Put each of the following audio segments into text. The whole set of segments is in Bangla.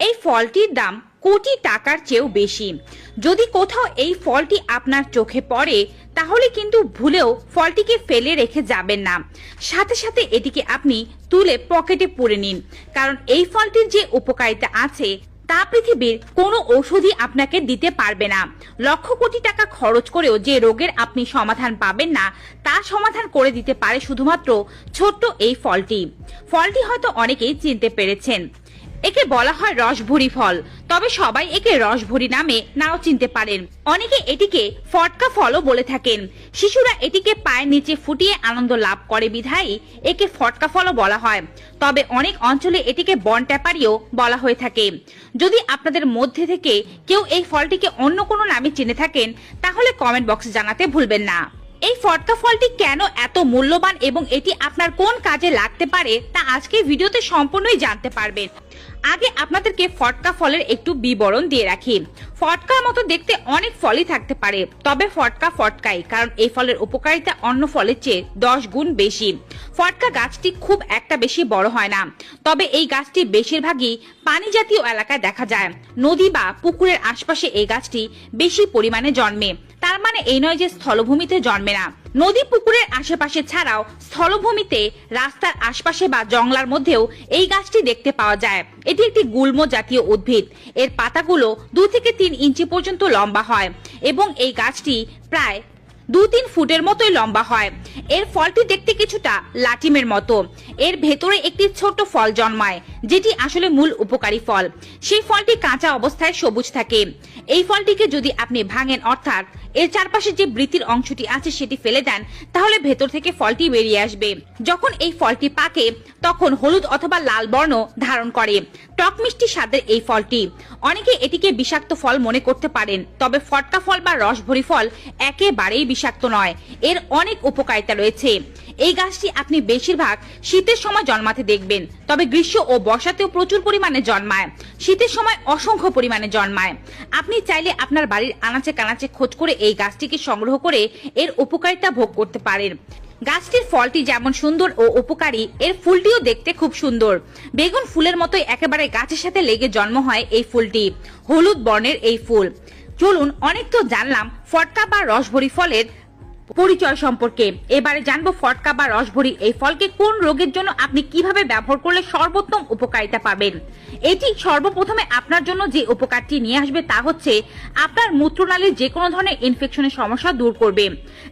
এই ফলটির দাম কোটি টাকার চেয়েও বেশি। যদি কোথাও এই ফলটি আপনার চোখে পড়ে, তাহলে কিন্তু ভুলেও ফলটিকে ফেলে রেখে যাবেন না। সাথে সাথে এটিকে আপনি তুলে পকেটে পুরে নিন। কারণ এই ফলটির যে উপকারিতা আছে, তা পৃথিবীর কোনো ঔষধই আপনাকে দিতে পারবে না। লক্ষ কোটি টাকা খরচ করেও যে রোগের আপনি সমাধান পাবেন না, তা সমাধান করে দিতে পারে শুধুমাত্র ছোট্ট এই ফলটি। ফলটি হয়তো অনেকেই চিনতে পেরেছেন। একে বলা হয় রসভুরি ফল। তবে সবাই একে রসভরি নামে নাও চিনতে পারেন। অনেকে এটিকে ফটকা ফলও বলে থাকেন। শিশুরা এটিকে পায়ের নিচে ফুটিয়ে আনন্দ লাভ করে বিধায়ী একে ফটকা ফলও বলা হয়। তবে অনেক অঞ্চলে এটিকে বন ট্যাপারিও বলা হয়ে থাকে। যদি আপনাদের মধ্যে থেকে কেউ এই ফলটিকে অন্য কোনো নামে চিনে থাকেন, তাহলে কমেন্ট বক্সে জানাতে ভুলবেন না। এই ফটকা ফলটি কেন এত মূল্যবান এবং এটি আপনার কোন কাজে লাগতে পারে, তা আজকে ভিডিওতে সম্পূর্ণই জানতে পারবেন। আগে আপনাদেরকে ফটকা ফলের একটু বিবরণ দিয়ে রাখি। ফটকার মতো দেখতে অনেক ফলই থাকতে পারে, তবে ফটকা ফটকাই, কারণ এই ফলের উপকারিতা অন্য ফলের চেয়ে দশ গুণ বেশি। ফটকা গাছটি খুব একটা বেশি বড় হয় না, তবে এই গাছটি বেশিরভাগই পানি জাতীয় এলাকায় দেখা যায়। নদী বা পুকুরের আশপাশে এই গাছটি বেশি পরিমাণে জন্মে। তার মানে এই নয় যে স্থলভূমিতে জন্মে না। নদী পুকুরের আশেপাশে ছাড়াও স্থলভূমিতে রাস্তার আশপাশে বা জংলার মধ্যেও এই গাছটি দেখতে পাওয়া যায়। এটি একটি গুল্ম জাতীয় উদ্ভিদ। এর পাতাগুলো দু থেকে তিন ইঞ্চি পর্যন্ত লম্বা হয় এবং এই গাছটি প্রায় দু তিন ফুটের মতোই লম্বা হয়। এর ফলটি দেখতে কিছুটা লাটিমের মতো। এর ভেতরে একটি ছোট ফল জন্মায়, যেটি আসলে মূল উপকারী ফল। সেই ফলটি কাঁচা অবস্থায় সবুজ থাকে। এই ফলটিকে যদি আপনি ভাঙেন, অর্থাৎ এর চারপাশে যে বৃত্তির অংশটি আছে সেটি ফেলে দেন, তাহলে ভেতর থেকে ফলটি বেরিয়ে আসবে। যখন এই ফলটি পাকে, তখন হলুদ অথবা লাল বর্ণ ধারণ করে। টক মিষ্টি স্বাদের এই ফলটি। অনেকে এটিকে বিষাক্ত ফল মনে করতে পারেন, তবে ফটকা ফল বা রসভরি ফল একেবারেই বিষাক্ত নয়। এর অনেক উপকারিতা রয়েছে। এই গাছটি আপনি বেশিরভাগ শীতের সময় জন্মাতে দেখবেন, তবে গ্রীষ্ম ও বর্ষাতেও প্রচুর পরিমাণে জন্মায়। শীতের সময় অসংখ্য পরিমাণে জন্মায়। আপনি চাইলে আপনার বাড়ির আনাচে কানাচে খোঁজ করে এই গাছটিকে সংগ্রহ করে এর উপকারিতা ভোগ করতে পারেন। গাছটির ফলটি যেমন সুন্দর ও উপকারী, এর ফুলটিও দেখতে খুব সুন্দর। বেগুন ফুলের মতোই একেবারে গাছের সাথে লেগে জন্ম হয় এই ফুলটি। হলুদ বর্ণের এই ফুল। চলুন অনেক তো জানলাম ফটকা বা রসভরি ফলের পরিচয় সম্পর্কে। এবারে জানব ফটকা বা রসভরি। এই ফলকে কোন রোগের জন্য আপনি কীভাবে ব্যবহার করলে সর্বোত্তম উপকারিতা পাবেন? এটি সর্বপ্রথমে আপনার জন্য যে উপকারটি নিয়ে আসবে তা হচ্ছে, আপনার মূত্রনালীর যে কোনো ধরনের ইনফেকশনের সমস্যা দূর করবে।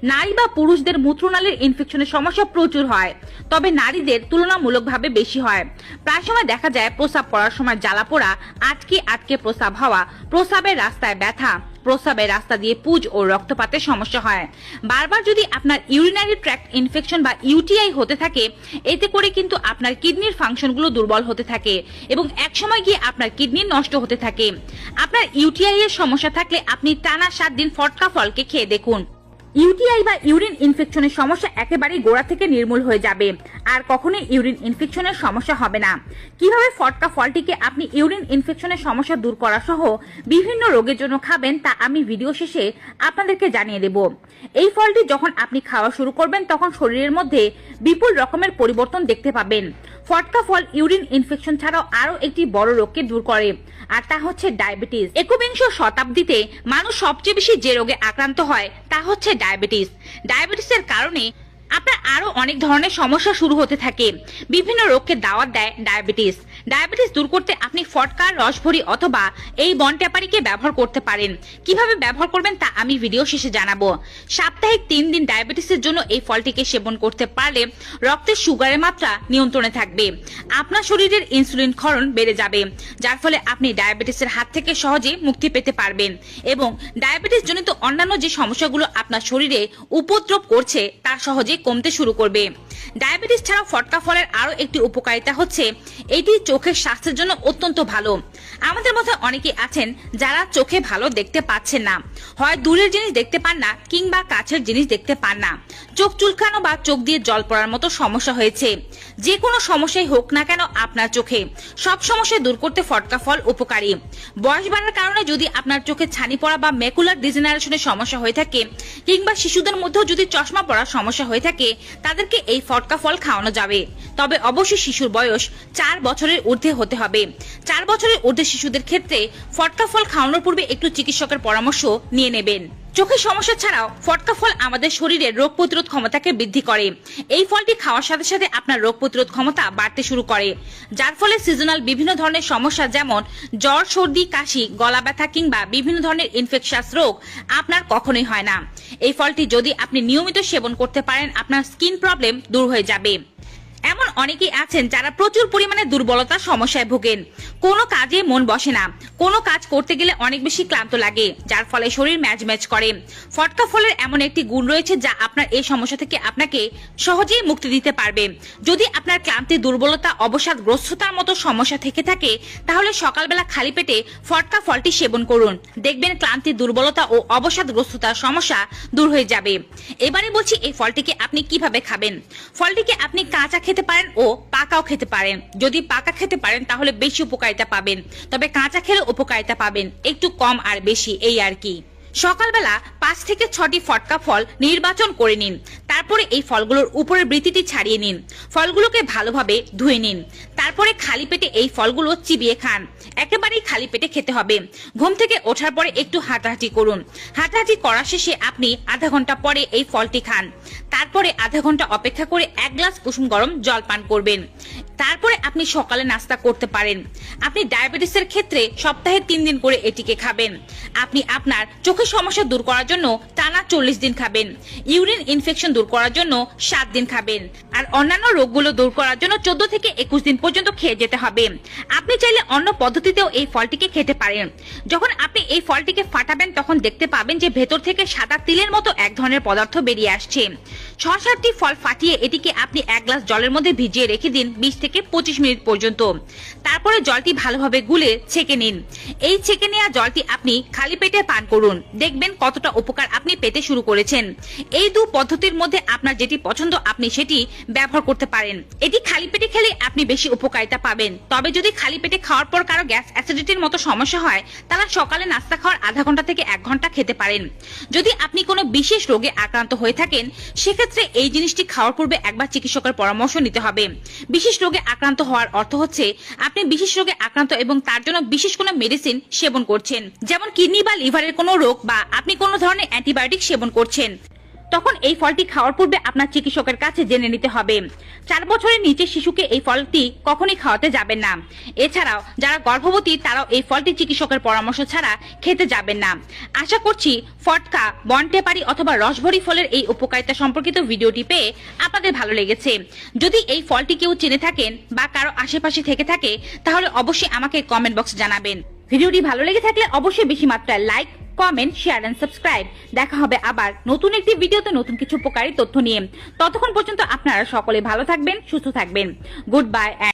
নারী বা পুরুষদের মূত্রনালীর ইনফেকশনের সমস্যা প্রচুর হয়, তবে নারীদের তুলনামূলকভাবে বেশি হয়। প্রায় সময় দেখা যায় প্রস্রাব করার সময় জ্বালা পোড়া, আটকে আটকে প্রস্রাব হওয়া প্রস্রাবের রাস্তায় ব্যথা প্রস্রাবের রাস্তা দিয়ে পুজ ও রক্তপাতের সমস্যা হয়। বারবার যদি আপনার ইউরিনারি ট্র্যাক্ট ইনফেকশন বা ইউটিআই হতে থাকে, এতে করে কিন্তু আপনার কিডনির ফাংশনগুলো দুর্বল হতে থাকে এবং একসময় গিয়ে আপনার কিডনি নষ্ট হতে থাকে। আপনার ইউটিআই এর সমস্যা থাকলে আপনি টানা সাত দিন ফটকা ফলকে খেয়ে দেখুন। ইউটিআই বা ইউরিন ইনফেকশনের সমস্যা একেবারেই গোড়া থেকে নির্মূল হয়ে যাবে। আর কখনোই ইউরিন ইনফেকশনের সমস্যা হবে না। কীভাবে ফটকা ফলটিকে আপনি ইউরিন ইনফেকশনের সমস্যা দূর করা সহ বিভিন্ন রোগের জন্য খাবেন তা আমি ভিডিও শেষে আপনাদেরকে জানিয়ে দেব। এই ফলটি যখন আপনি খাওয়া শুরু করবেন, তখন শরীরের মধ্যে বিপুল রকমের পরিবর্তন দেখতে পাবেন। ফটকা ফল ইউরিন ইনফেকশন ছাড়াও আরও একটি বড় রোগকে দূর করে, আর তা হচ্ছে ডায়াবেটিস। একবিংশ শতাব্দীতে মানুষ সবচেয়ে বেশি যে রোগে আক্রান্ত হয়, তা হচ্ছে ডায়াবেটিস। ডায়াবেটিসের কারণে আপনার আরও অনেক ধরনের সমস্যা শুরু হতে থাকে। বিভিন্ন রোগকে দাওয়াত দেয় ডায়াবেটিস। ডায়াবেটিস দূর করতে আপনি ফটকার রসভরি অথবা এই বন ট্যাপারিকে ব্যবহার করতে পারেন। কীভাবে ব্যবহার করবেন তা আমি ভিডিও শেষে জানাব। সাপ্তাহিক তিন দিন ডায়াবেটিসের জন্য এই ফলটিকে সেবন করতে পারলে রক্তের সুগারের মাত্রা নিয়ন্ত্রণে থাকবে। আপনার শরীরের ইনসুলিন ক্ষরণ বেড়ে যাবে, যার ফলে আপনি ডায়াবেটিসের হাত থেকে সহজে মুক্তি পেতে পারবেন এবং ডায়াবেটিস জনিত অন্যান্য যে সমস্যাগুলো আপনার শরীরে উপদ্রব করছে তা সহজে কমতে শুরু করবে। ডায়াবেটিস ছাড়াও ফটকা ফলের আরও একটি উপকারিতা হচ্ছে, এটি চোখের স্বাস্থ্যের জন্য অত্যন্ত ভালো। আমাদের মধ্যে অনেকেই আছেন যারা চোখে ভালো দেখতে পাচ্ছেন না। হয় দূরের জিনিস দেখতে পান না, কিংবা কাছের জিনিস দেখতে পান না। চোখ চুলকানো বা চোখ দিয়ে জল পড়ার মতো সমস্যা হয়েছে। যে কোনো সমস্যাই হোক না কেন আপনার চোখে। সব সমস্যা দূর করতে ফটকা ফল উপকারী। বয়স বাড়ার কারণে যদি আপনার চোখে ছানি পড়া বা মেকুলার ডিজেনারেশনের সমস্যা হয়ে থাকে, কিংবা শিশুদের মধ্যেও যদি চশমা পড়ার সমস্যা হয়ে থাকে, তাদেরকে এই ফটকা ফল খাওয়ানো যাবে। তবে অবশ্যই শিশুর বয়স চার বছরের ঊর্ধ্বে হতে হবে। চার বছরের ঊর্ধ্বে শিশুদের ক্ষেত্রে ফটকা ফল খাওয়ানোর পূর্বে একটু চিকিৎসকের পরামর্শ নিয়ে নেবেন। চোখের সমস্যা ছাড়াও ফটকা ফল আমাদের শরীরের রোগ প্রতিরোধ ক্ষমতাকে বৃদ্ধি করে। এই ফলটি খাওয়ার সাথে সাথে আপনার রোগ প্রতিরোধ ক্ষমতা বাড়তে শুরু করে। যার ফলে সিজনাল বিভিন্ন ধরনের সমস্যা যেমন জ্বর, সর্দি, কাশি, গলা ব্যথা কিংবা বিভিন্ন ধরনের ইনফেকশাস রোগ আপনার কখনোই হয় না। এই ফলটি যদি আপনি নিয়মিত সেবন করতে পারেন, আপনার স্কিন প্রবলেম দূর হয়ে যাবে। এমন অনেকেই আছেন যারা প্রচুর পরিমাণে দুর্বলতার সমস্যায় ভোগেন। কোনো কাজে মন বসে না। কোনো কাজ করতে গেলে অনেক বেশি ক্লান্ত লাগে, যার ফলে শরীর ম্যাচ ম্যাচ করে। ফটকা ফলের এমন একটি গুণ রয়েছে যা আপনার এই সমস্যা থেকে আপনাকে সহজেই মুক্তি দিতে পারবে। যদি আপনার ক্লান্তি, দুর্বলতা অবসাদ গ্রস্ততার মতো সমস্যা থেকে থাকে, তাহলে সকালবেলা খালি পেটে ফটকা ফলটি সেবন করুন। দেখবেন ক্লান্তি, দুর্বলতা ও অবসাদগ্রস্ততার সমস্যা দূর হয়ে যাবে। এবারে বলছি এই ফলটিকে আপনি কীভাবে খাবেন? ফলটিকে আপনি কাঁচা খেতে পারেন ও পাকাও খেতে পারেন। যদি পাকা খেতে পারেন, তাহলে বেশি উপকারিতা পাবেন। তবে কাঁচা খেলে উপকারিতা পাবেন। একটু কম আর বেশি, এই আর কি। সকালবেলা পাঁচ থেকে ছটি ফটকা ফল নির্বাচন করে নিন। তারপরে এই ফলগুলোর উপরের বৃত্তিটি ছাড়িয়ে নিন। ফলগুলোকে ভালোভাবে ধুয়ে নিন। তারপরে খালি পেটে এই ফলগুলো চিবিয়ে খান। একেবারেই খালি পেটে খেতে হবে। ঘুম থেকে ওঠার পরে একটু হাঁটাহাঁটি করুন। হাঁটাহাঁটি করা শেষে আপনি আধা ঘণ্টা পরে এই ফলটি খান। তারপরে আধা ঘণ্টা অপেক্ষা করে এক গ্লাস কুসুম গরম জল পান করবেন। তারপরে আপনি সকালে নাস্তা করতে পারেন। আপনি ডায়াবেটিসের ক্ষেত্রে সপ্তাহে তিন দিন করে এটিকে খাবেন। আপনি আপনার চোখের সমস্যা দূর করার জন্য টানা চল্লিশ দিন খাবেন। ইউরিন ইনফেকশন দূর করার জন্য সাত দিন খাবেন। আর অন্যান্য রোগগুলো দূর করার জন্য চোদ্দ থেকে একুশ দিন পর্যন্ত খেয়ে যেতে হবে। আপনি চাইলে অন্য পদ্ধতিতেও এই ফলটিকে খেতে পারেন। যখন আপনি এই ফলটিকে ফাটাবেন, তখন দেখতে পাবেন যে ভেতর থেকে সাদা তিলের মতো এক ধরনের পদার্থ বেরিয়ে আসছে। ছ সাতটি ফল ফাটিয়ে এটিকে আপনি এক গ্লাস জলের মধ্যে ভিজিয়ে রেখে দিন বিশ থেকে পঁচিশ মিনিট পর্যন্ত। তারপরে জলটি ভালোভাবে গুলে ছেঁকে নিন। এই ছেঁকে নেওয়া জলটি আপনি খালি পেটে পান করুন। দেখবেন কতটা উপকার আপনি পেতে শুরু করেছেন। এই দু পদ্ধতির মধ্যে আপনার যেটি পছন্দ, আপনি সেটি ব্যবহার করতে পারেন। এটি খালি পেটে খেলে আপনি বেশি উপকারিতা পাবেন। তবে যদি খালি পেটে খাওয়ার পর কারও গ্যাস অ্যাসিডিটির মতো সমস্যা হয়, তারা সকালে নাস্তা খাওয়ার আধা ঘণ্টা থেকে এক ঘণ্টা খেতে পারেন। যদি আপনি কোনো বিশেষ রোগে আক্রান্ত হয়ে থাকেন, সেক্ষেত্রে এই জিনিসটি খাওয়ার পূর্বে একবার চিকিৎসকের পরামর্শ নিতে হবে। বিশেষ রোগে আক্রান্ত হওয়ার অর্থ হচ্ছে, আপনি বিশেষ রোগে আক্রান্ত এবং তার জন্য বিশেষ কোনো মেডিসিন সেবন করছেন। যেমন কিডনি বা লিভারের কোনো রোগ বা আপনি কোনো ধরনের অ্যান্টিবায়োটিক সেবন করছেন, তখন এই ফলটি খাওয়ার পূর্বে আপনার চিকিৎসকের কাছে জেনে নিতে হবে। চার বছরের নিচে শিশুকে এই ফলটি কখনই খাওয়াতে যাবেন না। এছাড়াও, যারা গর্ভবতী, তারাও এই ফলটি চিকিৎসকের পরামর্শ ছাড়া খেতে যাবেন না। আশা করছি ফটকা, বনটেপারি অথবা রসভরি ফলের এই উপকারিতা সম্পর্কিত ভিডিওটি পেয়ে আপনাদের ভালো লেগেছে। যদি এই ফলটি কেউ চিনে থাকেন বা কারও আশেপাশে থেকে থাকে, তাহলে অবশ্যই আমাকে কমেন্ট বক্স জানাবেন। ভিডিওটি ভালো লেগে থাকলে অবশ্যই বেশি মাত্রায় like comment share and subscribe দেখা হবে আবার নতুন একটি ভিডিওতে নতুন কিছু উপকারী তথ্য নিয়ে। ততক্ষণ পর্যন্ত আপনারা সকলে ভালো থাকবেন, সুস্থ থাকবেন। Good bye